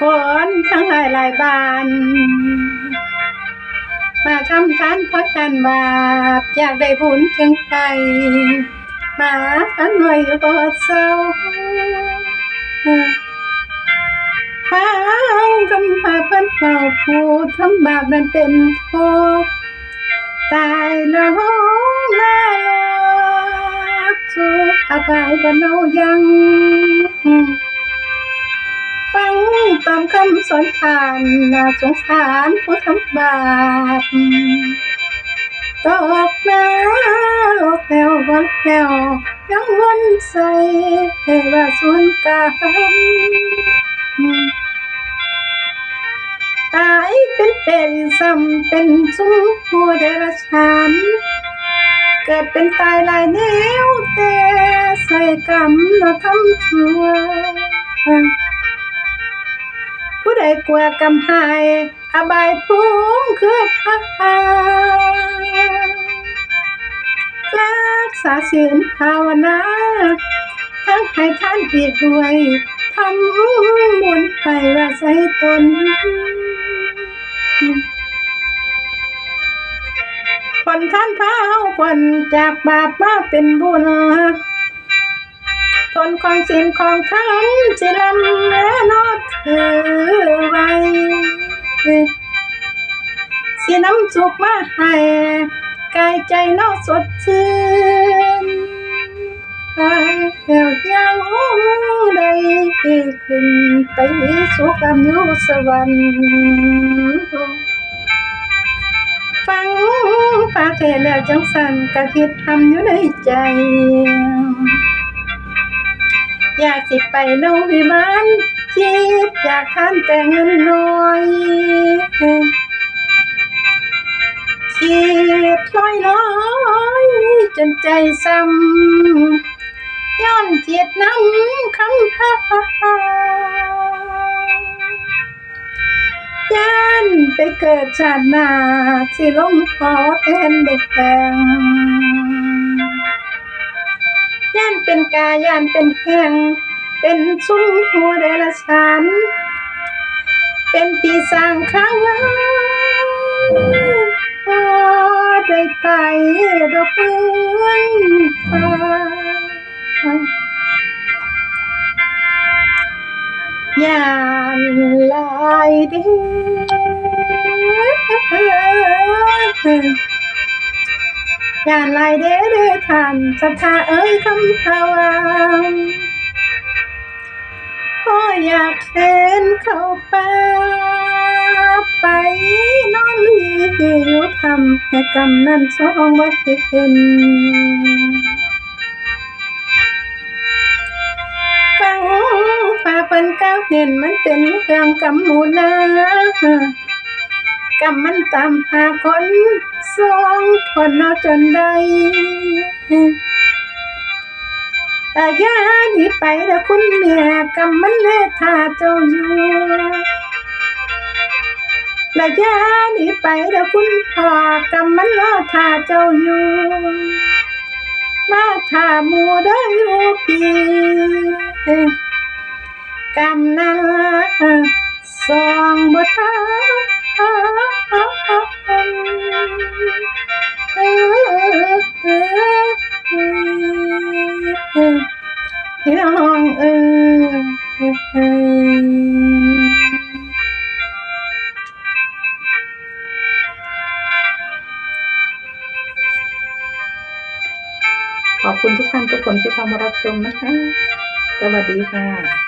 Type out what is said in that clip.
คนทั้งหลายหลายบานมาทำทานเพราะกันบาปอยากได้บุญจึงไปมาพันไว้อยู่บ่เศร้าฟังคำพาเพิ่นเฝ้าผู้ทำบาปนั้นเป็นทุกข์ตายแล้วลงนาลกสุขอบายบ่เนายังฟังามคำสอนทานน่าสงสารผู้ทำบาปตกนาโลกแล้วบ่แล้วยังวนใส่ให้ว่าส่วนกรรมตายเป็นเป็นซ้ำเป็นสุมหัวเดรัจฉานเกิดเป็นตายหลายแนวแต่ใส่กรรมเราทำชั่ว ผู้ใดกลัวกำหายอบายพุ่งคือพระพารักษาศีลภาวนา ทั้งให้ท่านอีกด้วยทำบุญไปว่าใส่ตนผลท่านพาเฮาผลจากบาปมาเป็นบุญ ทนของศีลของธรรมสิลำและนอดถือไว้สิน้ำสุขมาให้กายใจนอกสดชื่นตายแล้วยังได้ขึ้นไปสู่กรรมอยู่สวรรค์ฟังพระเทแล้วจังสันกะคิดทำอยู่ในใจ อยากสิไปโนวิมานคิดอยากทานแต่เงินน้อยคิดลอยลอยจนใจซ้ำย้อนเกียดน้ำคำพาย่านไปเกิดชาติหน้าสิลงขอแทนเด็กแปง เป็นกายานเป็นแห้งเป็นซุ้มหัวเดรัจฉานเป็นปีสร้างครั้งพอได้ไปดอกเปื้อนทางย่านลายเด้อ ยานลายเด้เด้ท่านสัทธาเอ้ยคำภาวาก็อยากเห็นเขาป่าไปนอนลีอยู่ทำให้กำนั้นสองว่าเห็นฟังฝ่าเปิ้นก้าวเห็นมันเป็นเรื่องกำมูนา กำมันตามหาคนสองคนเนอจนได้ต่ยาหนีไปแล้วคุณเมียกำมันเลท่าเจ้าอยู่และยาหนีไปแล้วคุณพ่อกำมันรอท่าเจ้าอยู่มาท่าหมูได้อยู่พี่กำนั้นสองบ่ทัน พี่น้องเออขอบคุณทุกท่านทุกคนที่เข้ามารับชมนะคะ สวัสดีค่ะ